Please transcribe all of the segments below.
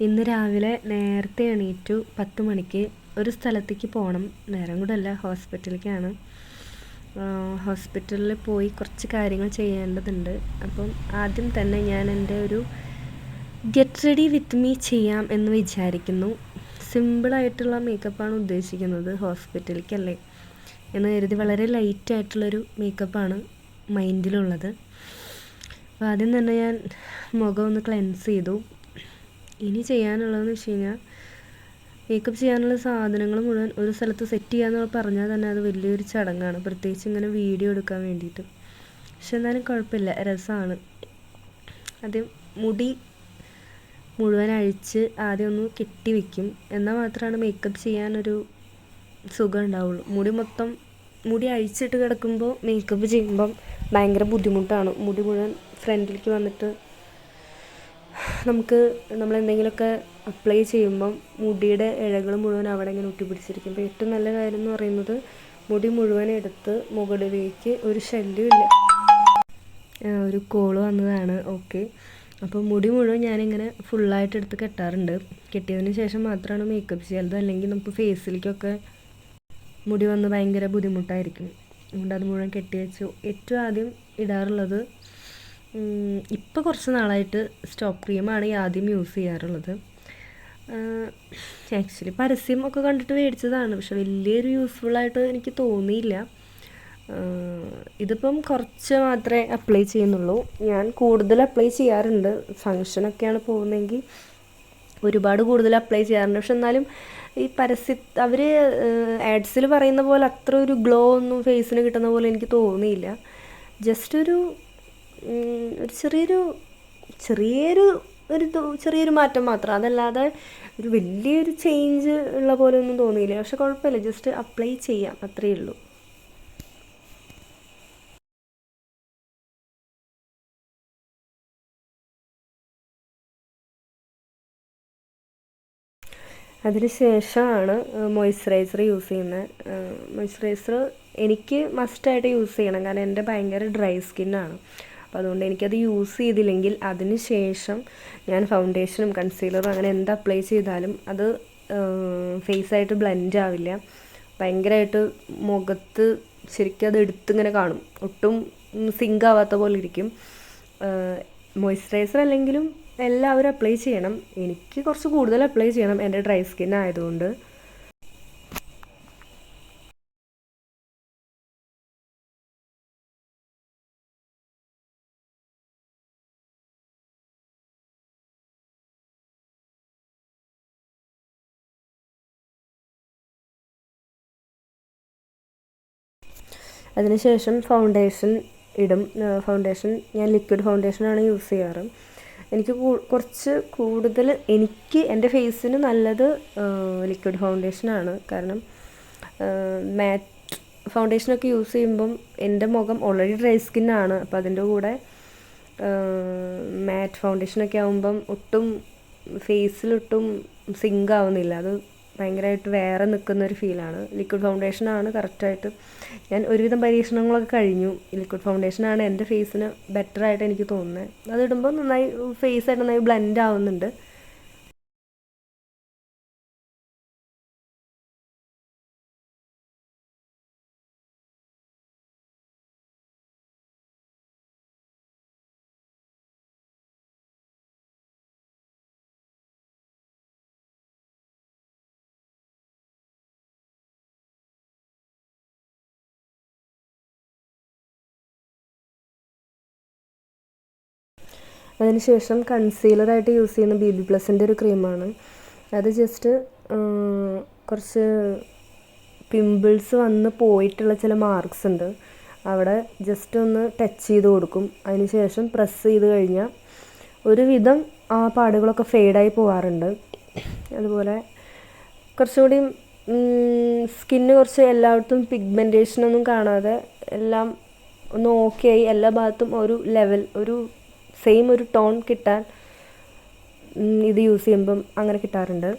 ഇന്ന് രാവിലെ നേരത്തെ എണീറ്റു പത്ത് മണിക്ക് ഒരു സ്ഥലത്തേക്ക് പോകണം നേരം കൂടെ അല്ല ഹോസ്പിറ്റലിലേക്കാണ് ഹോസ്പിറ്റലിൽ പോയി കുറച്ച് കാര്യങ്ങൾ ചെയ്യേണ്ടതുണ്ട്. അപ്പം ആദ്യം തന്നെ ഞാൻ എന്റെ ഒരു ഗെറ്റ് റെഡി വിത്ത് മീ ചെയ്യാം എന്ന് വിചാരിക്കുന്നു. സിമ്പിളായിട്ടുള്ള മേക്കപ്പാണ് ഉദ്ദേശിക്കുന്നത് ഹോസ്പിറ്റലിലേക്കല്ലേ. എന്ന് കരുതി വളരെ ലൈറ്റായിട്ടുള്ളൊരു മേക്കപ്പാണ് മൈൻഡിലുള്ളത് അപ്പോൾ ആദ്യം തന്നെ ഞാൻ മുഖം ഒന്ന് ക്ലെൻസ് ചെയ്തു. ഇനി ചെയ്യാനുള്ളതെന്ന് വെച്ച് കഴിഞ്ഞാൽ മേക്കപ്പ് ചെയ്യാനുള്ള സാധനങ്ങൾ മുഴുവൻ ഒരു സ്ഥലത്ത് സെറ്റ് ചെയ്യാന്ന് പറഞ്ഞാൽ തന്നെ അത് വലിയൊരു ചടങ്ങാണ്. പ്രത്യേകിച്ച് ഇങ്ങനെ വീഡിയോ എടുക്കാൻ വേണ്ടിയിട്ട്. പക്ഷെ എന്നാലും കുഴപ്പമില്ല രസമാണ് ആദ്യം മുടി മുഴുവൻ അഴിച്ച് ആദ്യം ഒന്ന് കെട്ടി വെക്കും. എന്നാൽ മാത്രമാണ് മേക്കപ്പ് ചെയ്യാനൊരു സുഖം ഉണ്ടാവുള്ളൂ. മുടി മൊത്തം മുടി അഴിച്ചിട്ട് കിടക്കുമ്പോൾ മേക്കപ്പ് ചെയ്യുമ്പം ഭയങ്കര ബുദ്ധിമുട്ടാണ്. മുടി മുഴുവൻ ഫ്രണ്ടിലേക്ക് വന്നിട്ട് നമുക്ക് നമ്മൾ എന്തെങ്കിലുമൊക്കെ അപ്ലൈ ചെയ്യുമ്പം മുടിയുടെ ഇഴകൾ മുഴുവൻ അവിടെ ഇങ്ങനെ ഒട്ടിപ്പിടിച്ചിരിക്കും അപ്പോൾ ഏറ്റവും നല്ല കാര്യം എന്ന് പറയുന്നത് മുടി മുഴുവൻ എടുത്ത് മുകളിലേക്ക് ഒരു ശല്യമില്ല ഒരു കോൾ വന്നതാണ്. ഓക്കെ. അപ്പോൾ മുടി മുഴുവൻ ഞാനിങ്ങനെ ഫുള്ളായിട്ട് എടുത്ത് കെട്ടാറുണ്ട്. കെട്ടിയതിന് ശേഷം മാത്രമാണ് മേക്കപ്പ് ചെയ്യുന്നത് അല്ലെങ്കിൽ നമുക്ക് ഫേസിലേക്കൊക്കെ മുടി വന്ന് ഭയങ്കര ബുദ്ധിമുട്ടായിരിക്കും. അതുകൊണ്ട് അത് മുഴുവൻ കെട്ടി വെച്ചു. ഏറ്റവും ആദ്യം ഇടാറുള്ളത് ഇപ്പോൾ കുറച്ച് നാളായിട്ട് സ്റ്റോപ്പ് ക്രീമാണ് ഈ ആദ്യം യൂസ് ചെയ്യാറുള്ളത്. ആക്ച്വലി പരസ്യം ഒക്കെ കണ്ടിട്ട് മേടിച്ചതാണ് പക്ഷെ വലിയൊരു ആയിട്ട് എനിക്ക് തോന്നിയില്ല. ഇതിപ്പം കുറച്ച് മാത്രമേ അപ്ലൈ ചെയ്യുന്നുള്ളൂ. ഞാൻ കൂടുതൽ അപ്ലൈ ചെയ്യാറുണ്ട്. ഫങ്ഷനൊക്കെയാണ് പോകുന്നതെങ്കിൽ ഒരുപാട് കൂടുതൽ അപ്ലൈ ചെയ്യാറുണ്ട്. പക്ഷെ എന്നാലും ഈ പരസ്യ അവർ ആഡ്സിൽ പറയുന്ന പോലെ അത്ര ഒരു ഗ്ലോ ഒന്നും ഫേസിന് കിട്ടുന്ന പോലെ എനിക്ക് തോന്നിയില്ല. ജസ്റ്റ് ഒരു ഒരു ചെറിയൊരു ചെറിയൊരു ഒരു ചെറിയൊരു മാറ്റം മാത്രം. അതല്ലാതെ ഒരു വലിയൊരു ചേഞ്ച് ഉള്ള പോലെ ഒന്നും തോന്നിയില്ല. പക്ഷെ കുഴപ്പമില്ല. ജസ്റ്റ് അപ്ലൈ ചെയ്യാം. അത്രയേ ഉള്ളൂ. അതിന് ശേഷമാണ് മോയ്സ്ചറൈസർ യൂസ് ചെയ്യുന്നത്. മോയ്സ്ചറൈസർ എനിക്ക് മസ്റ്റായിട്ട് യൂസ് ചെയ്യണം. കാരണം എന്റെ ഭയങ്കര ഡ്രൈ സ്കിന്നാണ് അപ്പോൾ അതുകൊണ്ട് എനിക്കത് യൂസ് ചെയ്തില്ലെങ്കിൽ അതിന് ശേഷം ഞാൻ ഫൗണ്ടേഷനും കൺസീലറും അങ്ങനെ എന്ത് അപ്ലൈ ചെയ്താലും അത് ഫേസായിട്ട് ബ്ലെൻഡ് ആവില്ല. ഭയങ്കരമായിട്ട് മുഖത്ത് ശരിക്കും അത് എടുത്തിങ്ങനെ കാണും. ഒട്ടും സിങ്ക് ആവാത്ത പോലെ ഇരിക്കും. മോയ്സ്ചറൈസർ അല്ലെങ്കിലും എല്ലാവരും അപ്ലൈ ചെയ്യണം. എനിക്ക് കുറച്ച് കൂടുതൽ അപ്ലൈ ചെയ്യണം എന്റെ ഡ്രൈ സ്കിൻ ആയതുകൊണ്ട്. അതിനുശേഷം ഫൗണ്ടേഷൻ ഇടും. ഫൗണ്ടേഷൻ ഞാൻ ലിക്വിഡ് ഫൗണ്ടേഷനാണ് യൂസ് ചെയ്യാറ്. എനിക്ക് കുറച്ച് കൂടുതൽ എനിക്ക് എന്റെ ഫേസിന് നല്ലത് ലിക്വിഡ് ഫൗണ്ടേഷനാണ് കാരണം മാറ്റ് ഫൗണ്ടേഷനൊക്കെ യൂസ് ചെയ്യുമ്പം എന്റെ മുഖം ഓൾറെഡി ഡ്രൈ സ്കിന്നാണ് അപ്പോൾ അതിന്റെ കൂടെ മാറ്റ് ഫൗണ്ടേഷനൊക്കെ ആകുമ്പം ഒട്ടും ഫേസിലൊട്ടും സിങ്ക് ആവുന്നില്ല. അത് ഭയങ്കരമായിട്ട് വേറെ നിൽക്കുന്ന ഒരു ഫീലാണ് ലിക്വിഡ് ഫൗണ്ടേഷനാണ് കറക്റ്റായിട്ട് ഞാൻ ഒരുവിധം പരീക്ഷണങ്ങളൊക്കെ കഴിഞ്ഞു. ലിക്വിഡ് ഫൗണ്ടേഷനാണ് എന്റെ ഫേസിന് ബെറ്ററായിട്ട് എനിക്ക് തോന്നുന്നത്. അതിടുമ്പോൾ നന്നായി ഫേസായിട്ട് നന്നായി ബ്ലെൻഡ് ആവുന്നുണ്ട്. അതിനുശേഷം കൺസീലറായിട്ട് യൂസ് ചെയ്യുന്ന ബി ബി പ്ലസിന്റെ ഒരു ക്രീമാണ് അത് ജസ്റ്റ് കുറച്ച് പിമ്പിൾസ് വന്ന് പോയിട്ടുള്ള ചില മാർക്സ് ഉണ്ട്. അവിടെ ജസ്റ്റ് ഒന്ന് ടച്ച് ചെയ്ത് കൊടുക്കും. അതിനുശേഷം പ്രസ് ചെയ്ത് കഴിഞ്ഞാൽ ഒരുവിധം ആ പാടുകളൊക്കെ ഫെയ്ഡായി പോവാറുണ്ട്. അതുപോലെ കുറച്ചുകൂടി സ്കിന്ന് കുറച്ച് എല്ലായിടത്തും പിഗ്മെന്റേഷനൊന്നും കാണാതെ എല്ലാം ഒന്ന് ഓക്കെ ആയി എല്ലാ ഭാഗത്തും ഒരു ലെവൽ ഒരു സെയിം ഒരു ടോൺ കിട്ടാൻ ഇത് യൂസ് ചെയ്യുമ്പം അങ്ങനെ കിട്ടാറുണ്ട്.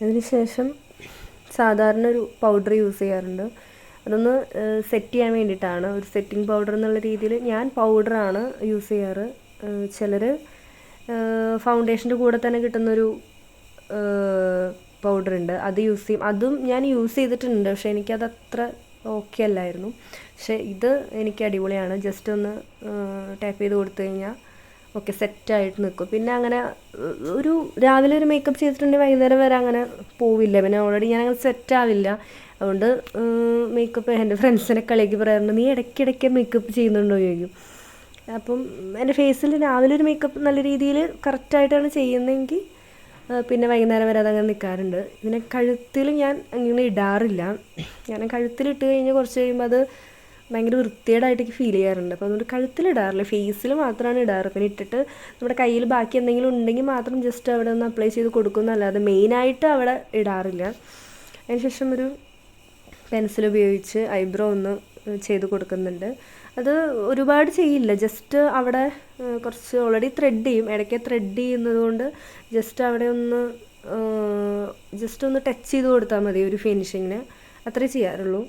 അതിന് ശേഷം സാധാരണ ഒരു പൗഡർ യൂസ് ചെയ്യാറുണ്ട്. അതൊന്ന് സെറ്റ് ചെയ്യാൻ വേണ്ടിയിട്ടാണ്. ഒരു സെറ്റിംഗ് പൗഡർ എന്നുള്ള രീതിയിൽ ഞാൻ പൗഡറാണ് യൂസ് ചെയ്യാറ്. ചിലർ ഫൗണ്ടേഷന്റെ കൂടെ തന്നെ കിട്ടുന്നൊരു പൗഡർ ഉണ്ട്. അത് യൂസ് ചെയ്യും. അതും ഞാൻ യൂസ് ചെയ്തിട്ടുണ്ട്. പക്ഷേ എനിക്കത് അത്ര ഓക്കെ അല്ലായിരുന്നു. പക്ഷേ ഇത് എനിക്ക് അടിപൊളിയാണ്. ജസ്റ്റ് ഒന്ന് ടാപ്പ് ചെയ്ത് കൊടുത്തു കഴിഞ്ഞാൽ ഓക്കെ സെറ്റായിട്ട് നിൽക്കും പിന്നെ അങ്ങനെ ഒരു രാവിലെ ഒരു മേക്കപ്പ് ചെയ്തിട്ടുണ്ടെങ്കിൽ വൈകുന്നേരം വരെ അങ്ങനെ പോവില്ല. പിന്നെ ഓൾറെഡി ഞാൻ അങ്ങനെ സെറ്റാവില്ല അതുകൊണ്ട് മേക്കപ്പ് എന്റെ ഫ്രണ്ട്സിനെ കളിയാക്കി പറയാറുണ്ട് നീ ഇടയ്ക്കിടയ്ക്ക് മേക്കപ്പ് ചെയ്യുന്നുണ്ടോ? ചോദിക്കും. അപ്പം എന്റെ ഫേസിൽ രാവിലെ ഒരു മേക്കപ്പ് നല്ല രീതിയിൽ കറക്റ്റായിട്ടാണ് ചെയ്യുന്നതെങ്കിൽ പിന്നെ വൈകുന്നേരം വരെ അതങ്ങനെ നിൽക്കാറുണ്ട് പിന്നെ കഴുത്തിൽ ഞാൻ അങ്ങനെ ഇടാറില്ല. ഞാൻ കഴുത്തിലിട്ട് കഴിഞ്ഞ് കുറച്ച് കഴിയുമ്പോൾ അത് ഭയങ്കര വൃത്തികേടായിട്ട് ഫീൽ ചെയ്യാറുണ്ട്. അപ്പോൾ അതുകൊണ്ട് കഴുത്തിലിടാറില്ല. ഫേസിൽ മാത്രമാണ് ഇടാറ്. പിന്നെ ഇട്ടിട്ട് നമ്മുടെ കയ്യിൽ ബാക്കി എന്തെങ്കിലും ഉണ്ടെങ്കിൽ മാത്രം ജസ്റ്റ് അവിടെ ഒന്ന് അപ്ലൈ ചെയ്ത് കൊടുക്കുന്നല്ലാതെ മെയിനായിട്ട് അവിടെ ഇടാറില്ല. അതിനുശേഷം ഒരു പെൻസിൽ ഉപയോഗിച്ച് ഐബ്രോ ഒന്ന് ചെയ്ത് കൊടുക്കുന്നുണ്ട്. അത് ഒരുപാട് ചെയ്യില്ല. ജസ്റ്റ് അവിടെ കുറച്ച് ഓൾറെഡി ത്രെഡ് ചെയ്യും. ഇടയ്ക്ക് ത്രെഡ് ചെയ്യുന്നത് കൊണ്ട് ജസ്റ്റ് അവിടെ ഒന്ന് ജസ്റ്റ് ഒന്ന് ടച്ച് ചെയ്ത് കൊടുത്താൽ മതി ഒരു ഫിനിഷിങ്ങിന് അത്രേ ചെയ്യാറുള്ളൂ.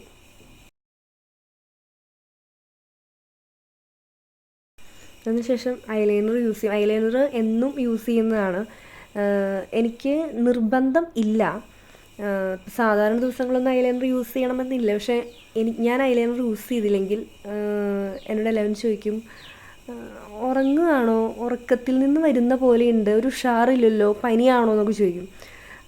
അതിനുശേഷം ഐലൈനർ യൂസ് ചെയ്യും. ഐലൈനർ എന്നും യൂസ് ചെയ്യുന്നതാണ്. എനിക്ക് നിർബന്ധം ഇല്ല. സാധാരണ ദിവസങ്ങളൊന്നും ഐലൈനർ യൂസ് ചെയ്യണമെന്നില്ല. പക്ഷേ എനിക്ക് ഞാൻ ഐലൈനർ യൂസ് ചെയ്തില്ലെങ്കിൽ എന്നോട് എല്ലാവരും ചോദിക്കും ഉറങ്ങുകയാണോ? ഉറക്കത്തിൽ നിന്ന് വരുന്ന പോലെയുണ്ട് ഒരു ഉഷാറില്ലല്ലോ? പനിയാണോ? എന്നൊക്കെ ചോദിക്കും.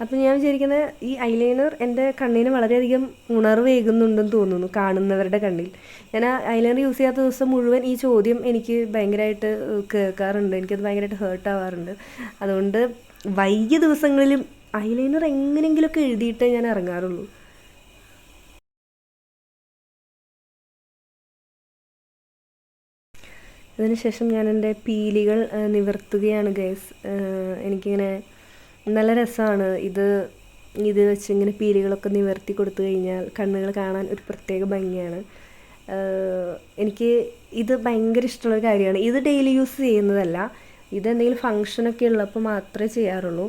അപ്പം ഞാൻ വിചാരിക്കുന്നത് ഈ ഐലൈനർ എന്റെ കണ്ണിന് വളരെയധികം ഉണർവേകുന്നുണ്ടെന്ന് തോന്നുന്നു കാണുന്നവരുടെ കണ്ണിൽ. ഞാൻ ആ ഐലൈനർ യൂസ് ചെയ്യാത്ത ദിവസം മുഴുവൻ ഈ ചോദ്യം എനിക്ക് ഭയങ്കരമായിട്ട് കേൾക്കാറുണ്ട്. എനിക്കത് ഭയങ്കരമായിട്ട് ഹേർട്ട് ആവാറുണ്ട്. അതുകൊണ്ട് വൈകിയ ദിവസങ്ങളിലും ഐലൈനർ എങ്ങനെയെങ്കിലുമൊക്കെ എഴുതിയിട്ടേ ഞാൻ ഇറങ്ങാറുള്ളൂ. അതിനുശേഷം ഞാൻ എന്റെ പീലികൾ നിവർത്തുകയാണ് ഗൈസ് എനിക്കിങ്ങനെ നല്ല രസമാണ് ഇത് ഇത് വെച്ച് ഇങ്ങനെ പീലികളൊക്കെ നിവർത്തി കൊടുത്തു കഴിഞ്ഞാൽ കണ്ണുകൾ കാണാൻ ഒരു പ്രത്യേക ഭംഗിയാണ്. എനിക്ക് ഇത് ഭയങ്കര ഇഷ്ടമുള്ള കാര്യമാണ്. ഇത് ഡെയിലി യൂസ് ചെയ്യുന്നതല്ല. ഇത് എന്തെങ്കിലും ഫങ്ഷനൊക്കെ ഉള്ളപ്പോൾ മാത്രമേ ചെയ്യാറുള്ളൂ.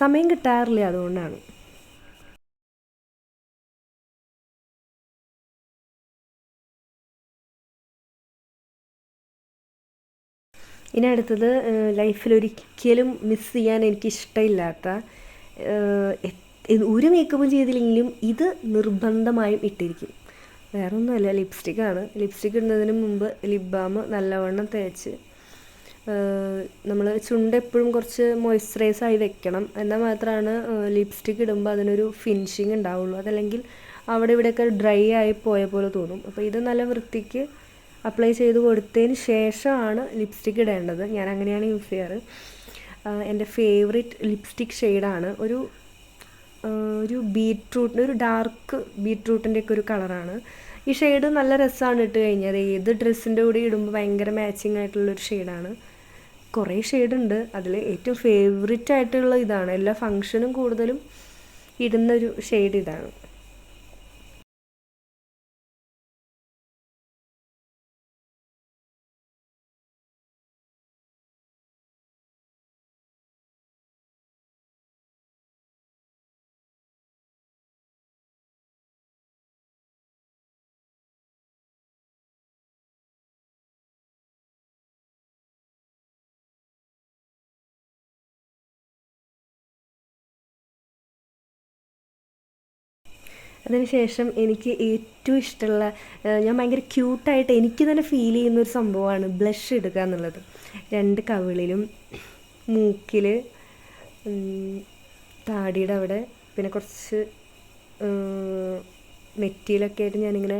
സമയം കിട്ടാറില്ല അതുകൊണ്ടാണ്. ഇനി അടുത്തത് ലൈഫിൽ ഒരിക്കലും മിസ് ചെയ്യാൻ എനിക്ക് ഇഷ്ടമില്ലാത്ത ഒരു മേക്കപ്പും ചെയ്തില്ലെങ്കിലും ഇത് നിർബന്ധമായും ഇട്ടിരിക്കും. വേറെ ഒന്നുമല്ല ലിപ്സ്റ്റിക്കാണ് ലിപ്സ്റ്റിക്ക് ഇടുന്നതിന് മുമ്പ് ലിപ് ബാം നല്ലവണ്ണം തേച്ച് നമ്മൾ ചുണ്ട് എപ്പോഴും കുറച്ച് മോയ്സ്ചറൈസ് ആയി വെക്കണം. എന്നാൽ മാത്രമാണ് ലിപ്സ്റ്റിക്ക് ഇടുമ്പോൾ അതിനൊരു ഫിനിഷിങ് ഉണ്ടാവുള്ളൂ. അതല്ലെങ്കിൽ അവിടെ ഇവിടെയൊക്കെ ഡ്രൈ ആയി പോയ പോലെ തോന്നും. അപ്പോൾ ഇത് നല്ല വൃത്തിക്ക് അപ്ലൈ ചെയ്ത് കൊടുത്തതിന് ശേഷമാണ് ലിപ്സ്റ്റിക്ക് ഇടേണ്ടത്. ഞാൻ അങ്ങനെയാണ് യൂസ് ചെയ്യാറ്. എന്റെ ഫേവറേറ്റ് ലിപ്സ്റ്റിക് ഷെയ്ഡാണ്. ഒരു ഒരു ബീട്രൂട്ടിന്റെ ഒരു ഡാർക്ക് ബീട്രൂട്ടിന്റെ ഒക്കെ ഒരു കളറാണ്. ഈ ഷെയ്ഡ് നല്ല രസമാണ് ഇട്ട് കഴിഞ്ഞാൽ ഏത് ഡ്രസ്സിന്റെ കൂടെ ഇടുമ്പോൾ ഭയങ്കര മാച്ചിങ് ആയിട്ടുള്ളൊരു ഷെയ്ഡാണ്. കുറേ ഷെയ്ഡ് ഉണ്ട് അതിൽ ഏറ്റവും ഫേവറേറ്റ് ആയിട്ടുള്ള ഇതാണ്. എല്ലാ ഫങ്ഷനും കൂടുതലും ഇടുന്നൊരു ഷെയ്ഡ് ഇതാണ്. അതിനുശേഷം എനിക്ക് ഏറ്റവും ഇഷ്ടമുള്ള ഞാൻ ഭയങ്കര ക്യൂട്ടായിട്ട് എനിക്ക് തന്നെ ഫീൽ ചെയ്യുന്ന ഒരു സംഭവമാണ് ബ്ലഷ് ഇടുക എന്നുള്ളത്. രണ്ട് കവിളിലും മൂക്കിൽ താടിയുടെ അവിടെ പിന്നെ കുറച്ച് നെറ്റിയിലൊക്കെ ആയിട്ട് ഞാനിങ്ങനെ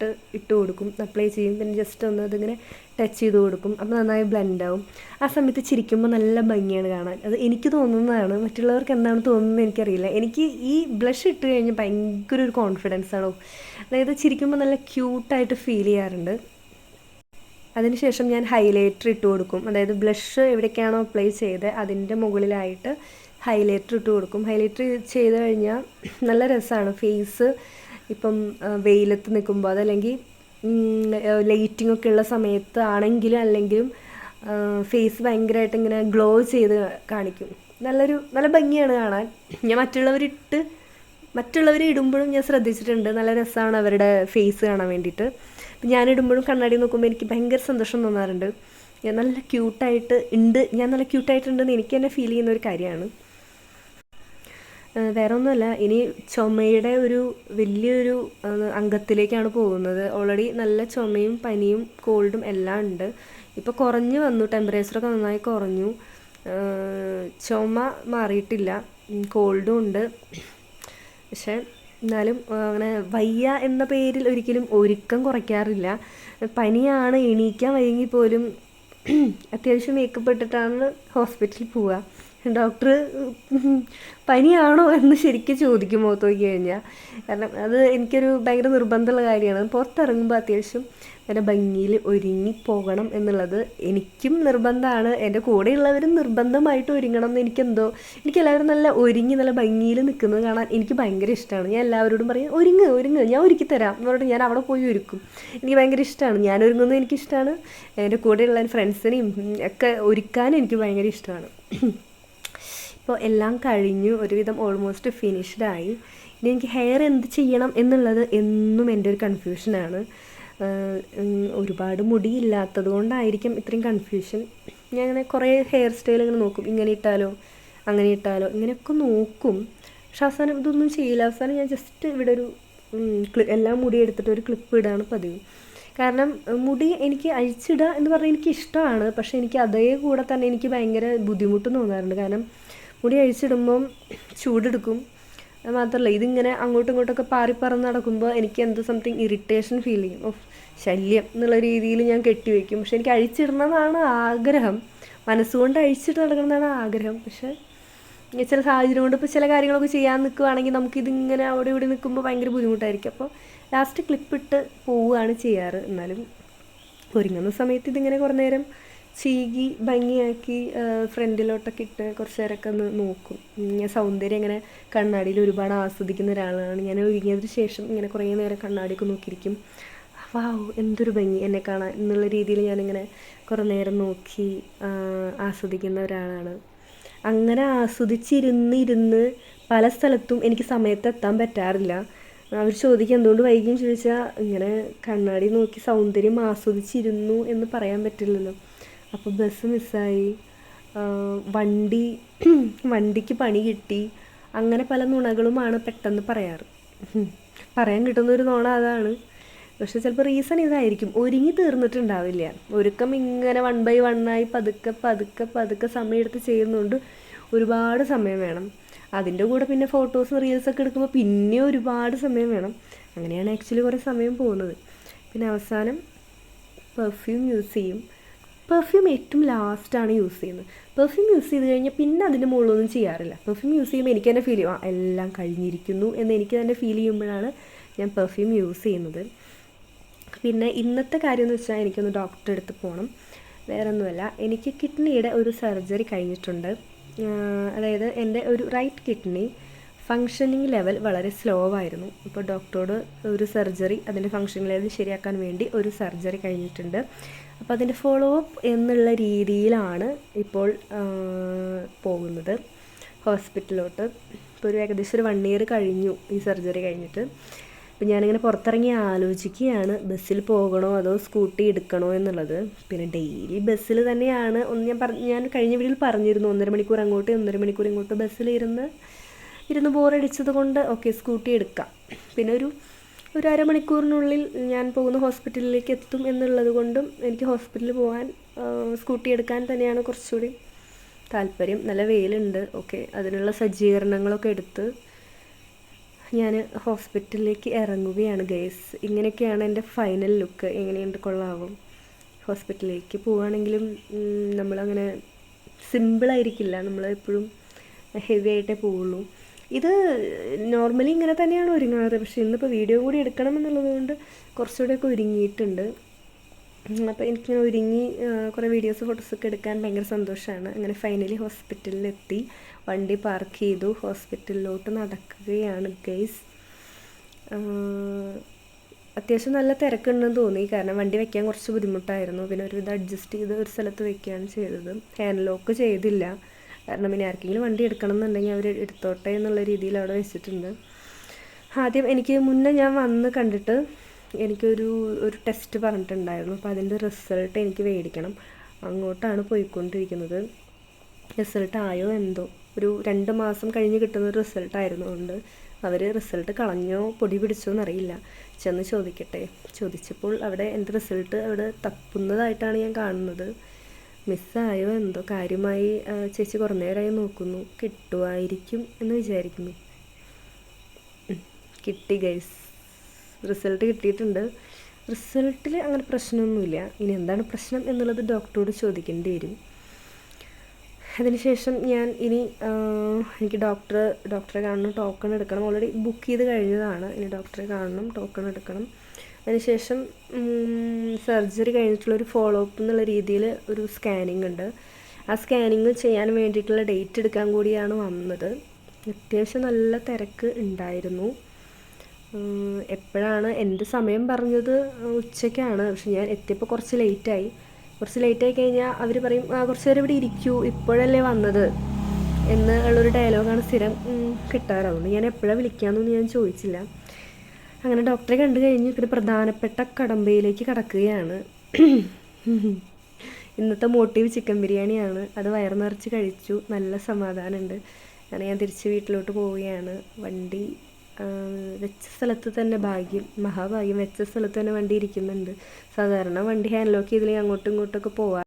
ഇട്ട് ഇട്ട് കൊടുക്കും. അപ്ലൈ ചെയ്യും. പിന്നെ ജസ്റ്റ് ഒന്ന് അതിങ്ങനെ ടച്ച് ചെയ്ത് കൊടുക്കും. അപ്പോൾ നന്നായി ബ്ലെൻഡ് ആവും. ആ സമയത്ത് ചിരിക്കുമ്പോൾ നല്ല ഭംഗിയാണ് കാണാൻ. അത് എനിക്ക് തോന്നുന്നതാണ്. മറ്റുള്ളവർക്ക് എന്താണ് തോന്നുന്നത് എനിക്കറിയില്ല. എനിക്ക് ഈ ബ്ലഷ് ഇട്ട് കഴിഞ്ഞാൽ ഭയങ്കര ഒരു കോൺഫിഡൻസ് ആണോ? അതായത് ചിരിക്കുമ്പോൾ നല്ല ക്യൂട്ടായിട്ട് ഫീൽ ചെയ്യാറുണ്ട്. അതിനുശേഷം ഞാൻ ഹൈലൈറ്റർ ഇട്ട് കൊടുക്കും. അതായത് ബ്ലഷ് എവിടേക്കാണോ അപ്ലൈ ചെയ്ത് അതിന്റെ മുകളിലായിട്ട് ഹൈലൈറ്റർ ഇട്ട് കൊടുക്കും. ഹൈലൈറ്റർ ചെയ്ത് കഴിഞ്ഞാൽ നല്ല രസമാണ് ഫേസ് ഇപ്പം വെയിലത്ത് നിൽക്കുമ്പോൾ അതല്ലെങ്കിൽ ലൈറ്റിംഗ് ഒക്കെ ഉള്ള സമയത്ത് ആണെങ്കിലും അല്ലെങ്കിലും ഫേസ് ഭയങ്കരമായിട്ട് ഇങ്ങനെ ഗ്ലോ ചെയ്ത് കാണിക്കും. നല്ലൊരു നല്ല ഭംഗിയാണ് കാണാൻ. ഞാൻ മറ്റുള്ളവരിട്ട് മറ്റുള്ളവർ ഇടുമ്പോഴും ഞാൻ ശ്രദ്ധിച്ചിട്ടുണ്ട്. നല്ല രസമാണ് അവരുടെ ഫേസ് കാണാൻ വേണ്ടിയിട്ട്. ഞാൻ ഇടുമ്പോഴും കണ്ണാടി നോക്കുമ്പോൾ എനിക്ക് ഭയങ്കര സന്തോഷം തോന്നാറുണ്ട്. ഞാൻ നല്ല ക്യൂട്ടായിട്ട് ഉണ്ട് ഞാൻ നല്ല ക്യൂട്ടായിട്ടുണ്ടെന്ന് എനിക്ക് തന്നെ ഫീൽ ചെയ്യുന്ന ഒരു കാര്യമാണ്. വേറെ ഒന്നുമല്ല ഇനി ചുമയുടെ ഒരു വലിയൊരു അംഗത്തിലേക്കാണ് പോകുന്നത്. ഓൾറെഡി നല്ല ചുമയും പനിയും കോൾഡും എല്ലാം ഉണ്ട്. ഇപ്പോൾ കുറഞ്ഞു വന്നു ടെമ്പറേച്ചറൊക്കെ നന്നായി കുറഞ്ഞു. ചുമ മാറിയിട്ടില്ല കോൾഡും ഉണ്ട്. പക്ഷേ എന്നാലും അങ്ങനെ വയ്യ എന്ന പേരിൽ ഒരിക്കലും ഒരുക്കം കുറയ്ക്കാറില്ല. പനിയാണ് എണീക്കാൻ വൈകി പോലും അത്യാവശ്യം മേക്കപ്പ് ഇട്ടിട്ടാണ് ഹോസ്പിറ്റലിൽ പോവുക. ഡോക്ടർ പനിയാണോ എന്ന് ശരിക്കും ചോദിക്കും മുഖത്ത് നോക്കി കഴിഞ്ഞാൽ കാരണം അത് എനിക്കൊരു ഭയങ്കര നിർബന്ധമുള്ള കാര്യമാണ്. പുറത്തിറങ്ങുമ്പോൾ അത്യാവശ്യം നല്ല ഭംഗിയിൽ ഒരുങ്ങി പോകണം എന്നുള്ളത് എനിക്കും നിർബന്ധമാണ്. എന്റെ കൂടെയുള്ളവരും നിർബന്ധമായിട്ട് ഒരുങ്ങണം എന്ന് എനിക്കെന്തോ എനിക്ക് എല്ലാവരും നല്ല ഒരുങ്ങി നല്ല ഭംഗിയിൽ നിൽക്കുന്നത് കാണാൻ എനിക്ക് ഭയങ്കര ഇഷ്ടമാണ്. ഞാൻ എല്ലാവരോടും പറയും ഒരുങ്ങ് ഒരുങ്ങ് ഞാൻ ഒരുക്കി തരാം. എന്ന് പറഞ്ഞിട്ട് ഞാൻ അവിടെ പോയി ഒരുക്കും. എനിക്ക് ഭയങ്കര ഇഷ്ടമാണ്. ഞാൻ ഒരുങ്ങുന്നത് എനിക്കിഷ്ടമാണ്. എന്റെ കൂടെയുള്ള ഫ്രണ്ട്സിനെയും ഒക്കെ ഒരുക്കാനും എനിക്ക് ഭയങ്കര ഇഷ്ടമാണ്. ഇപ്പോൾ എല്ലാം കഴിഞ്ഞു ഒരുവിധം ഓൾമോസ്റ്റ് ഫിനിഷ്ഡ് ആയി. ഇനി എനിക്ക് ഹെയർ എന്ത് ചെയ്യണം എന്നുള്ളത് എന്നും എന്റെ ഒരു കൺഫ്യൂഷനാണ് ഒരുപാട് മുടി ഇല്ലാത്തത് കൊണ്ടായിരിക്കും ഇത്രയും കൺഫ്യൂഷൻ ഞാൻ അങ്ങനെ കുറേ ഹെയർ സ്റ്റൈൽ ഇങ്ങനെ നോക്കും. ഇങ്ങനെ ഇട്ടാലോ അങ്ങനെ ഇട്ടാലോ ഇങ്ങനെയൊക്കെ നോക്കും. പക്ഷെ അവസാനം ഇതൊന്നും ചെയ്യില്ല. അവസാനം ഞാൻ ജസ്റ്റ് ഇവിടെ ഒരു എല്ലാം മുടി എടുത്തിട്ട് ഒരു ക്ലിപ്പ് ഇടാണ് പതിവ്. കാരണം മുടി എനിക്ക് അഴിച്ചിടുക എന്ന് പറഞ്ഞാൽ എനിക്ക് ഇഷ്ടമാണ്. പക്ഷേ എനിക്ക് അതേ കൂടെ തന്നെ എനിക്ക് ഭയങ്കര ബുദ്ധിമുട്ട് തോന്നാറുണ്ട്. കാരണം മുടി അഴിച്ചിടുമ്പം ചൂടെടുക്കും. അത് മാത്രമല്ല ഇതിങ്ങനെ അങ്ങോട്ടും ഇങ്ങോട്ടൊക്കെ പാറിപ്പറന്ന് നടക്കുമ്പോൾ എനിക്ക് എന്തോ സംതിങ് ഇറിറ്റേഷൻ ഫീൽ ചെയ്യും. ഓഫ് ശല്യം എന്നുള്ള രീതിയിൽ ഞാൻ കെട്ടിവെക്കും പക്ഷെ എനിക്ക് അഴിച്ചിടണമെന്നാണ് ആഗ്രഹം. മനസ്സുകൊണ്ട് അഴിച്ചിട്ട് നടക്കണമെന്നാണ് ആഗ്രഹം. പക്ഷെ ചില സാഹചര്യം കൊണ്ട് ഇപ്പോൾ ചില കാര്യങ്ങളൊക്കെ ചെയ്യാൻ നിൽക്കുവാണെങ്കിൽ നമുക്കിതിങ്ങനെ അവിടെ ഇവിടെ നിൽക്കുമ്പോൾ ഭയങ്കര ബുദ്ധിമുട്ടായിരിക്കും. അപ്പോൾ ലാസ്റ്റ് ക്ലിപ്പിട്ട് പോവുകയാണ് ചെയ്യാറ്. എന്നാലും ഒരുങ്ങുന്ന സമയത്ത് ഇതിങ്ങനെ കുറേ നേരം ചീകി ഭംഗിയാക്കി ഫ്രണ്ടിലോട്ടൊക്കെ ഇട്ട് കുറച്ച് നേരമൊക്കെ ഒന്ന് നോക്കും. ഞാൻ സൗന്ദര്യം ഇങ്ങനെ കണ്ണാടിയിൽ ഒരുപാട് ആസ്വദിക്കുന്ന ഒരാളാണ്. ഞാൻ ഒരുങ്ങിയതിന് ശേഷം ഇങ്ങനെ കുറേ നേരം കണ്ണാടിയൊക്കെ നോക്കിയിരിക്കും. വാവ് എന്തൊരു ഭംഗി എന്നെ കാണാൻ എന്നുള്ള രീതിയിൽ ഞാനിങ്ങനെ കുറേ നേരം നോക്കി ആസ്വദിക്കുന്ന ഒരാളാണ്. അങ്ങനെ ആസ്വദിച്ചിരുന്നിരുന്ന് പല സ്ഥലത്തും എനിക്ക് സമയത്ത് എത്താൻ പറ്റാറില്ല. അവർ ചോദിക്കുക എന്തുകൊണ്ട് വൈകിയും ചോദിച്ചാൽ ഇങ്ങനെ കണ്ണാടി നോക്കി സൗന്ദര്യം ആസ്വദിച്ചിരുന്നു എന്ന് പറയാൻ പറ്റില്ലല്ലോ. അപ്പോൾ ബസ് മിസ്സായി വണ്ടി വണ്ടിക്ക് പണി കിട്ടി. അങ്ങനെ പല നുണകളുമാണ് പെട്ടെന്ന് പറയാറ്. പറയാൻ കിട്ടുന്ന ഒരു നുണ അതാണ്. പക്ഷെ ചിലപ്പോൾ റീസൺ ഇതായിരിക്കും. ഒരുങ്ങി തീർന്നിട്ടുണ്ടാവില്ല. ഒരുക്കം ഇങ്ങനെ വൺ ബൈ വണ്ണായി പതുക്കെ പതുക്കെ പതുക്കെ സമയമെടുത്ത് ചെയ്യുന്നതുകൊണ്ട് ഒരുപാട് സമയം വേണം. അതിന്റെ കൂടെ പിന്നെ ഫോട്ടോസും റീൽസൊക്കെ എടുക്കുമ്പോൾ പിന്നെ ഒരുപാട് സമയം വേണം. അങ്ങനെയാണ് ആക്ച്വലി കുറേ സമയം പോകുന്നത്. പിന്നെ അവസാനം പെർഫ്യൂം യൂസ് ചെയ്യും. പെർഫ്യൂം ഏറ്റവും ലാസ്റ്റാണ് യൂസ് ചെയ്യുന്നത്. പെർഫ്യൂം യൂസ് ചെയ്ത് കഴിഞ്ഞാൽ പിന്നെ അതിന്റെ മുകളിലൊന്നും ചെയ്യാറില്ല. പെർഫ്യൂം യൂസ് ചെയ്യുമ്പോൾ എനിക്ക് തന്നെ ഫീൽ ചെയ്യും. ആ എല്ലാം കഴിഞ്ഞിരിക്കുന്നു എന്ന് എനിക്ക് തന്നെ ഫീൽ ചെയ്യുമ്പോഴാണ് ഞാൻ പെർഫ്യൂം യൂസ് ചെയ്യുന്നത്. പിന്നെ ഇന്നത്തെ കാര്യം എന്ന് വെച്ചാൽ എനിക്കൊന്ന് ഡോക്ടറെ അടുത്ത് പോകണം വേറെ ഒന്നുമല്ല എനിക്ക് കിഡ്നിയുടെ ഒരു സർജറി കഴിഞ്ഞിട്ടുണ്ട്. അതായത് എന്റെ ഒരു റൈറ്റ് കിഡ്നി ഫങ്ഷനിങ് ലെവൽ വളരെ സ്ലോ ആയിരുന്നു. ഇപ്പോൾ ഡോക്ടറോട് ഒരു സർജറി അതിന്റെ ഫങ്ഷനിങ് ലെവൽ ശരിയാക്കാൻ വേണ്ടി ഒരു സർജറി കഴിഞ്ഞിട്ടുണ്ട്. അപ്പോൾ അതിന്റെ ഫോളോ അപ്പ് എന്നുള്ള രീതിയിലാണ് ഇപ്പോൾ പോകുന്നത് ഹോസ്പിറ്റലിലോട്ട്. ഇപ്പോൾ ഒരു ഏകദേശം ഒരു വൺ ഇയർ കഴിഞ്ഞു ഈ സർജറി കഴിഞ്ഞിട്ട്. അപ്പോൾ ഞാനിങ്ങനെ പുറത്തിറങ്ങി ആലോചിക്കുകയാണ് ബസ്സിൽ പോകണോ അതോ സ്കൂട്ടി എടുക്കണോ എന്നുള്ളത്. പിന്നെ ഡെയിലി ബസ്സിൽ തന്നെയാണ് ഒന്ന് ഞാൻ പറഞ്ഞ ഞാൻ കഴിഞ്ഞ വീട്ടിൽ പറഞ്ഞിരുന്നു ഒന്നര മണിക്കൂർ അങ്ങോട്ട് ഒന്നര മണിക്കൂർ ഇങ്ങോട്ട് ബസ്സിലിരുന്ന് ഇരുന്ന് ബോറടിച്ചത് കൊണ്ട് ഓക്കെ സ്കൂട്ടി എടുക്കാം. പിന്നെ ഒരു ഒരു അരമണിക്കൂറിനുള്ളിൽ ഞാൻ പോകുന്ന ഹോസ്പിറ്റലിലേക്ക് എത്തും എന്നുള്ളത് കൊണ്ടും എനിക്ക് ഹോസ്പിറ്റലിൽ പോകാൻ സ്കൂട്ടി എടുക്കാൻ തന്നെയാണ് കുറച്ചുകൂടി താല്പര്യം. നല്ല വെയിലുണ്ട്. ഓക്കെ. അതിനുള്ള സജ്ജീകരണങ്ങളൊക്കെ എടുത്ത് ഞാൻ ഹോസ്പിറ്റലിലേക്ക് ഇറങ്ങുകയാണ് ഗേസ്. ഇങ്ങനെയൊക്കെയാണ് എന്റെ ഫൈനൽ ലുക്ക്. എങ്ങനെയുണ്ട് കൊള്ളാവും? ഹോസ്പിറ്റലിലേക്ക് പോവുകയാണെങ്കിലും നമ്മളങ്ങനെ സിമ്പിളായിരിക്കില്ല. നമ്മൾ എപ്പോഴും ഹെവി ആയിട്ടേ പോവുള്ളൂ. ഇത് നോർമലി ഇങ്ങനെ തന്നെയാണ് ഒരുങ്ങാറ്. പക്ഷേ ഇന്നിപ്പോൾ വീഡിയോ കൂടി എടുക്കണം എന്നുള്ളത് കൊണ്ട് കുറച്ചുകൂടെയൊക്കെ ഒരുങ്ങിയിട്ടുണ്ട്. അപ്പോൾ എനിക്കിങ്ങനെ ഒരുങ്ങി കുറേ വീഡിയോസ് ഫോട്ടോസ് ഒക്കെ എടുക്കാൻ ഭയങ്കര സന്തോഷമാണ് അങ്ങനെ ഫൈനലി ഹോസ്പിറ്റലിലെത്തി വണ്ടി പാർക്ക് ചെയ്തു. ഹോസ്പിറ്റലിലോട്ട് നടക്കുകയാണ് ഗൈസ് അത്യാവശ്യം നല്ല തിരക്കുണ്ടെന്ന് തോന്നി. കാരണം വണ്ടി വെക്കാൻ കുറച്ച് ബുദ്ധിമുട്ടായിരുന്നു. പിന്നെ ഒരുവിധം അഡ്ജസ്റ്റ് ചെയ്ത് ഒരു സ്ഥലത്ത് വെക്കുകയാണ് ചെയ്തത്. ഹാൻഡ് ലോക്ക് ചെയ്തില്ല. കാരണം ഇനി ആർക്കെങ്കിലും വണ്ടി എടുക്കണം എന്നുണ്ടെങ്കിൽ അവർ എടുത്തോട്ടെ എന്നുള്ള രീതിയിൽ അവിടെ വെച്ചിട്ടുണ്ട്. ആദ്യം എനിക്ക് മുന്നേ ഞാൻ വന്ന് കണ്ടിട്ട് എനിക്കൊരു ഒരു ടെസ്റ്റ് പറഞ്ഞിട്ടുണ്ടായിരുന്നു. അപ്പോൾ അതിന്റെ റിസൾട്ട് എനിക്ക് മേടിക്കണം. അങ്ങോട്ടാണ് പോയിക്കൊണ്ടിരിക്കുന്നത്. റിസൾട്ട് ആയോ എന്തോ. ഒരു രണ്ട് മാസം കഴിഞ്ഞ് കിട്ടുന്ന ഒരു റിസൾട്ട് ആയിരുന്നുകൊണ്ട് അവർ റിസൾട്ട് കളഞ്ഞോ പൊടി പിടിച്ചോ എന്നറിയില്ല. ചെന്ന് ചോദിക്കട്ടെ. ചോദിച്ചപ്പോൾ അവിടെ എന്റെ റിസൾട്ട് അവിടെ തപ്പുന്നതായിട്ടാണ് ഞാൻ കാണുന്നത്. മിസ്സായോ എന്തോ കാര്യമായി ചേച്ചി കുറേ നേരമായി നോക്കുന്നു. കിട്ടുമായിരിക്കും എന്ന് വിചാരിക്കുന്നു. കിട്ടി ഗൈസ് റിസൾട്ട് കിട്ടിയിട്ടുണ്ട്. റിസൾട്ടിൽ അങ്ങനെ പ്രശ്നമൊന്നുമില്ല. ഇനി എന്താണ് പ്രശ്നം എന്നുള്ളത് ഡോക്ടറോട് ചോദിക്കേണ്ടി വരും. അതിനുശേഷം ഞാൻ ഇനി എനിക്ക് ഡോക്ടർ ഡോക്ടറെ കാണണം ടോക്കൺ എടുക്കണം. ഓൾറെഡി ബുക്ക് ചെയ്ത് കഴിഞ്ഞതാണ്. ഇനി ഡോക്ടറെ കാണണം ടോക്കൺ എടുക്കണം. അതിനുശേഷം സർജറി കഴിഞ്ഞിട്ടുള്ള ഒരു ഫോളോ അപ്പ് എന്നുള്ള രീതിയിൽ ഒരു സ്കാനിങ് ഉണ്ട്. ആ സ്കാനിങ് ചെയ്യാൻ വേണ്ടിയിട്ടുള്ള ഡേറ്റ് എടുക്കാൻ കൂടിയാണ് വന്നത്. അത്യാവശ്യം നല്ല തിരക്ക് ഉണ്ടായിരുന്നു. എപ്പോഴാണ് എന്റെ സമയം പറഞ്ഞത് ഉച്ചയ്ക്കാണ്. പക്ഷെ ഞാൻ എത്തിയപ്പോൾ കുറച്ച് ലേറ്റായി കുറച്ച് ലേറ്റായി കഴിഞ്ഞാൽ അവർ പറയും "ആ, കുറച്ച് നേരം ഇവിടെ ഇരിക്കൂ ഇപ്പോഴല്ലേ വന്നത്? എന്ന് ഉള്ളൊരു ഡയലോഗാണ് സ്ഥിരം കിട്ടാറുള്ളത് ഞാൻ എപ്പോഴാണ് വിളിക്കാമെന്നൊന്നും ഞാൻ ചോദിച്ചില്ല. അങ്ങനെ ഡോക്ടറെ കണ്ടു കഴിഞ്ഞ് പിന്നെ പ്രധാനപ്പെട്ട കടമ്പയിലേക്ക് കടക്കുകയാണ്. ഇന്നത്തെ മോട്ടീവ് ചിക്കൻ ബിരിയാണിയാണ്. അത് വയർ നിറച്ച് കഴിച്ചു. നല്ല സമാധാനമുണ്ട്. അങ്ങനെ ഞാൻ തിരിച്ച് വീട്ടിലോട്ട് പോവുകയാണ്. വണ്ടി വെച്ച സ്ഥലത്ത് തന്നെ ഭാഗ്യം മഹാഭാഗ്യം. വെച്ച സ്ഥലത്ത് തന്നെ വണ്ടി ഇരിക്കുന്നുണ്ട്. സാധാരണ വണ്ടി ഹാൻഡ് ലോക്ക് ചെയ്തില്ലെങ്കിൽ അങ്ങോട്ടും ഇങ്ങോട്ടൊക്കെ പോവാം